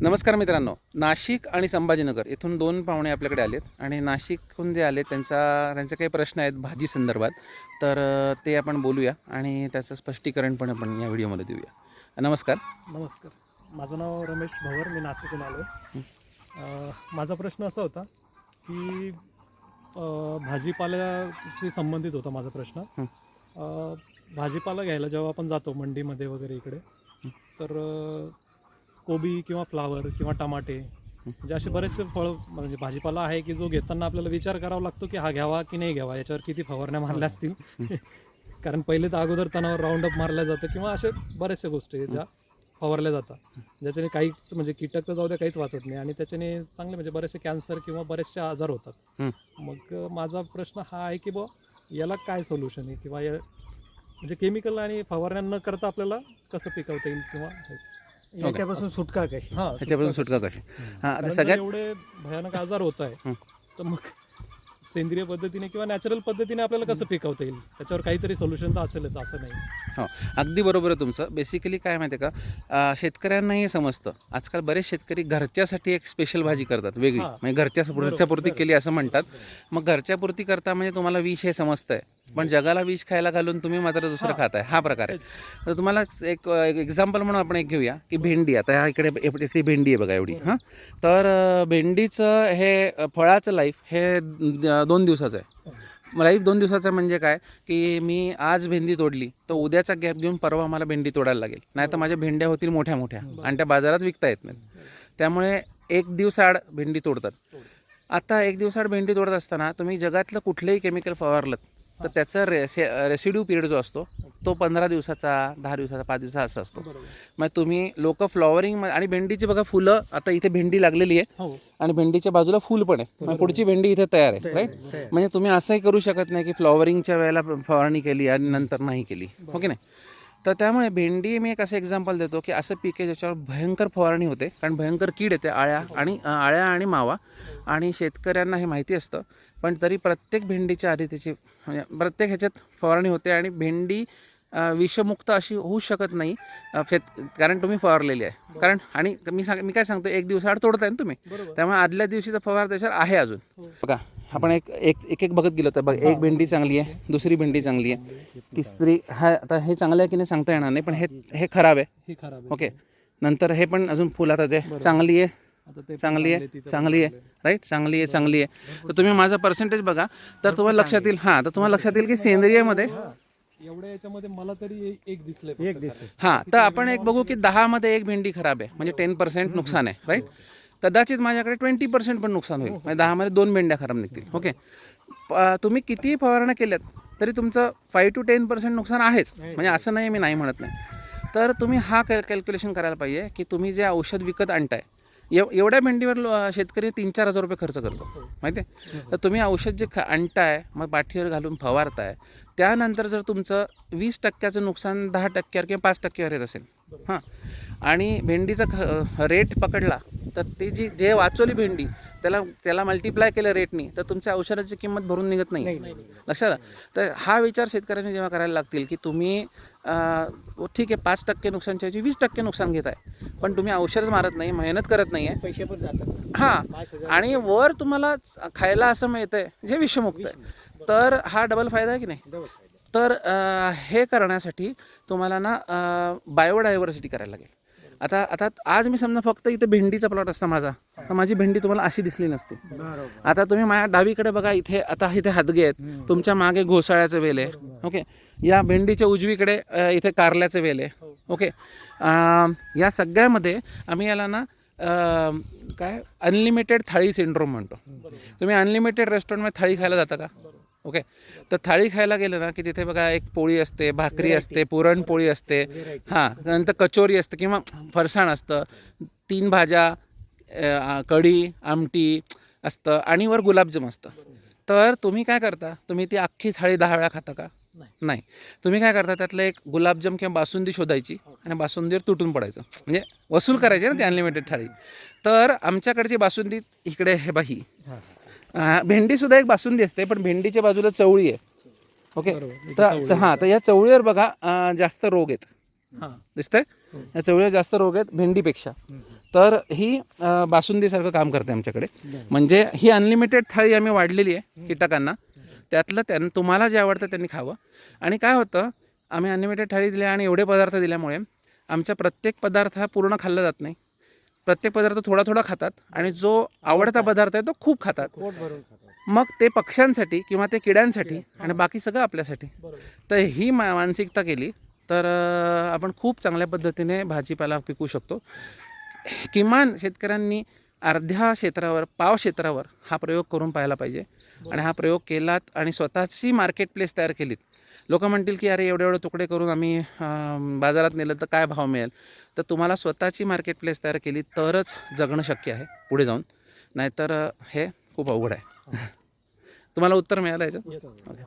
नमस्कार मित्रांनो. नाशिक आणि संभाजीनगर इथून दोन पाहुणे आपल्याकडे आलेत आणि नाशिकहून जे आले त्यांचा त्यांचे काही प्रश्न आहेत भाजी संदर्भात. तर ते आपण बोलूया आणि त्याचं स्पष्टीकरण पण आपण या व्हिडिओमध्ये देऊया. नमस्कार. नमस्कार. माझं नाव रमेश भवर मी नाशिकहून आलो आहे माझा प्रश्न असा होता की भाजीपाल्याशी संबंधित होता माझा प्रश्न. भाजीपाला घ्यायला जेव्हा आपण जातो मंडीमध्ये वगैरे इकडे तर कोबी किंवा फ्लावर किंवा टमाटे म्हणजे असे बरेचसे फळ म्हणजे भाजीपाला आहे की जो घेताना आपल्याला विचार करावा लागतो की हा घ्यावा की नाही घ्यावा याच्यावर किती फवारण्या मारल्या असतील कारण पहिले तर अगोदर तणावर राऊंड अप मारलं जातं किंवा असे बऱ्याचशा गोष्टी ज्या फवारल्या जातात ज्याच्याने काहीच म्हणजे कीटक तर जाऊ द्या काहीच वाचत नाही आणि त्याच्याने चांगले म्हणजे बरेचसे कॅन्सर किंवा बरेचसे आजार होतात. मग माझा प्रश्न हा आहे की बुवा याला काय सोल्युशन आहे किंवा या म्हणजे केमिकल आणि फवारण्या न करता आपल्याला कसं पिकवता येईल किंवा. याच्यापासून सुटका कशी? हा ह्याच्यापासून सुटका कशी. हां आता सगळ्यात एवढे भयानक आजार होत आहे. तर मग सेंद्रिय पद्धतीने किंवा नॅचरल पद्धतीने आपल्याला कसं पिकवता येईल? त्याच्यावर काहीतरी सोल्युशन तर असेलच असं नाही. हो अगदी बरोबर आहे तुमचं. बेसिकली काय माहिती आहे का? अं, शेतकऱ्यांनाही हे समजतं. आजकाल बरेच शेतकरी घरच्यासाठी एक स्पेशल भाजी करतात वेगळी. हां. म्हणजे घरच्या घरच्या पुरती केली असं म्हणतात. मग घरच्या पुरती करता म्हणजे तुम्हाला विष हे समजतंय. पण जगाला विष खायला घालून तुम्ही मात्र दुसरं हां. खाताय. हा प्रकार आहे. तर तुम्हाला एक एक्झाम्पल म्हणून आपण एक घेऊया की भेंडी. आता ह्या इकडे इकडे भेंडी आहे बघा एवढी. हां. तर अं, भेंडीचं हे फळाचं लाईफ हे दोन दिवसाचं आहे. लाईफ दोन दिवसाचं म्हणजे काय? की मी आज भेंडी तोडली तर उद्याचा गॅप घेऊन परवा मला भेंडी तोडायला लागेल. नाही तर माझ्या भेंड्या होतील मोठ्या मोठ्या आणि त्या बाजारात विकता येत नाहीत. त्यामुळे एक दिवसाआड भेंडी तोडतात. आता एक दिवसाआड भेंडी तोडत असताना तुम्ही जगातलं कुठलंही केमिकल फवारलं तर त्याचा रेसे रेसिड्यू पिरियड जो असतो तो पंधरा दिवसाचा दहा दिवसाचा पाच दिवसाचा असा असतो. मग तुम्ही लोक फ्लॉवरिंग आणि भेंडीची बघा फुलं आता इथे भेंडी लागलेली आहे. हो. आणि भेंडीच्या बाजूला फुल पण आहे. पुढची भेंडी इथे तयार आहे राईट म्हणजे तुम्ही असंही करू शकत नाही की फ्लॉवरिंगच्या वेळेला फवारणी केली आणि नंतर नाही केली. हो की नाही? तर त्यामुळे भेंडी मी एक असं एक्झाम्पल देतो की असं पीक आहे ज्याच्यावर भयंकर फवारणी होते कारण भयंकर कीड येते आळ्या आणि आळ्या आणि मावा. आणि शेतकऱ्यांना हे माहिती असतं पण तरी प्रत्येक भेंडीच्या आधी त्याची म्हणजे प्रत्येक ह्याच्यात फवारणी होते आणि भेंडी विषमुक्त अशी होऊ शकत नाही. शेत कारण तुम्ही फवारलेली आहे. कारण आणि मी सांग मी काय सांगतो एक दिवसाआड तोडताय ना तुम्ही. त्यामुळे आदल्या दिवशीचा फवार त्याच्यावर आहे अजून. हो. बघा आपण एक एक एक एक बघत गेलो तर बघ एक भेंडी चांगली आहे दुसरी भेंडी चांगली आहे तिसरी हा आता हे चांगलं आहे की नाही सांगता येणार नाही पण हे हे खराब आहे. हे ओके. नंतर हे पण अजून फुल आता ते चांगली आहे चांगली आहे चांगली आहे राईट चांगली आहे चांगली आहे. तर तुम्ही माझा पर्सेंटेज बघा. तर तुम्हाला लक्षात येईल हां तर तुम्हाला लक्षात येईल की सेंद्रियमध्ये एवढ्या याच्यामध्ये मला तरी एक- दिसलंय एक हां तर आपण एक बघू की दहामध्ये एक भेंडी खराब आहे म्हणजे टेन पर्सेंट नुकसान आहे राईट कदाचित माझ्याकडे ट्वेंटी पर्सेंट पण नुकसान होईल. म्हणजे दहामध्ये दोन भेंड्या खराब निघतील ओके तुम्ही कितीही फवारण्या केल्यात तरी तुमचं फाईव्ह टू टेन पर्सेंट नुकसान आहेच. म्हणजे असं नाही मी नाही म्हणत नाही. तर तुम्ही हा कॅल कॅल्क्युलेशन करायला पाहिजे की तुम्ही जे औषध विकत आणताय एव एवढ्या भेंडीवर लो- शेतकरी तीन चार हजार रुपये खर्च करतो. माहिती आहे तर तुम्ही औषध जे ख आणताय मग पाठीवर घालून फवारताय त्यानंतर जर तुमचं वीस टक्क्याचं नुकसान दहा टक्क्यावर किंवा पाच टक्क्यावर येत असेल. हां. आणि भेंडीचा ख रेट पकडला तर ती जी जे वाचवली भेंडी त्याला त्याला मल्टिप्लाय केलं रेटनी तर तुमच्या औषधाची किंमत भरून निघत नाही. लक्षात आलं? तर हा विचार शेतकऱ्यांनी जेव्हा करायला लागतील की तुम्ही अं, ठीक आहे पाच टक्के नुकसानच्या ऐवजी वीस टक्के नुकसान घेत आहे पण तुम्ही औषध मारत नाही मेहनत करत नाही आहे पैसे पण जातात. हां. आणि वर तुम्हाला खायला असं मिळतंय जे विषमुक्त आहे. तर हा डबल फायदा आहे की नाही. तर हे करण्यासाठी तुम्हाला ना बायोडायव्हर्सिटी करायला लागेल. आता आता आज मी समजा फक्त इथे भेंडीचा प्लॉट असता माझा तर माझी भेंडी तुम्हाला अशी दिसली नसती. आता तुम्ही माझ्या डावीकडे बघा इथे आता इथे हादगे आहेत. तुमच्या मागे घोसाळ्याचं वेल आहे. ओके? या भेंडीच्या उजवीकडे इथे कारल्याचं वेल आहे. ओके? अ, या सगळ्यामध्ये आम्ही याला ना काय अनलिमिटेड थाळी सिंड्रोम म्हणतो. तुम्ही अनलिमिटेड रेस्टॉरंटमध्ये थाळी खायला जाता का? ओके. तर थाळी खायला गेलं ना की तिथे बघा एक पोळी असते भाकरी असते पुरणपोळी असते. हां नंतर कचोरी असते किंवा फरसाण असतं. तीन भाज्या कढी आमटी असतं आणि वर गुलाबजाम असतं. तर तुम्ही काय करता? तुम्ही ती अख्खी थाळी दहा वेळा खाता का? नाही. नाही. तुम्ही काय करता? त्यातलं एक गुलाबजाम किंवा बासुंदी शोधायची आणि बासुंदीवर तुटून पडायचं. म्हणजे वसूल करायची ना ती अनलिमिटेड थाळी. तर आमच्याकडची बासुंदी इकडे हे बाही भेंडी सुद्धा एक बासुंदी असते पण भेंडीच्या बाजूला चवळी आहे. ओके. तर हां तर या चवळीवर बघा जास्त रोग आहेत. हा. दिसतंय? या चवळीला जास्त रोग आहेत भेंडीपेक्षा. तर ही बासुंदीसारखं काम करते आमच्याकडे. म्हणजे ही अनलिमिटेड थाळी आम्ही वाढलेली आहे कीटकांना. त्यातलं त्यां तुम्हाला जे आवडतं त्यांनी खावं. आणि काय होतं आम्ही अनलिमिटेड थाळी दिल्या आणि एवढे पदार्थ दिल्यामुळे आमचा प्रत्येक पदार्थ हा पूर्ण खाल्ला जात नाही. प्रत्येक पदार्थ थोडा थोडा खातात आणि जो आवडता पदार्थ आहे तो खूप खातात. पोट भरून खातात. मग ते पक्ष्यांसाठी किंवा ते किड्यांसाठी आणि बाकी सगळं आपल्यासाठी. तर ही मा मानसिकता केली तर अं, आपण खूप चांगल्या पद्धतीने भाजीपाला पिकू शकतो. किमान शेतकऱ्यांनी अर्ध्या क्षेत्रावर पाव क्षेत्रावर हा प्रयोग करून पाहायला पाहिजे. आणि हा प्रयोग केलात आणि स्वतःची मार्केट प्लेस तयार केलीत लोक म्हणतील की अरे एवढे एवढे तुकडे करून आम्ही बाजारात नेलं तर काय भाव मिळेल? तर तुम्हाला स्वतःची मार्केट प्लेस तयार केली तरच जगणं शक्य आहे पुढे जाऊन. नाहीतर हे खूप अवघड आहे. तुम्हाला उत्तर मिळालं याच्यात.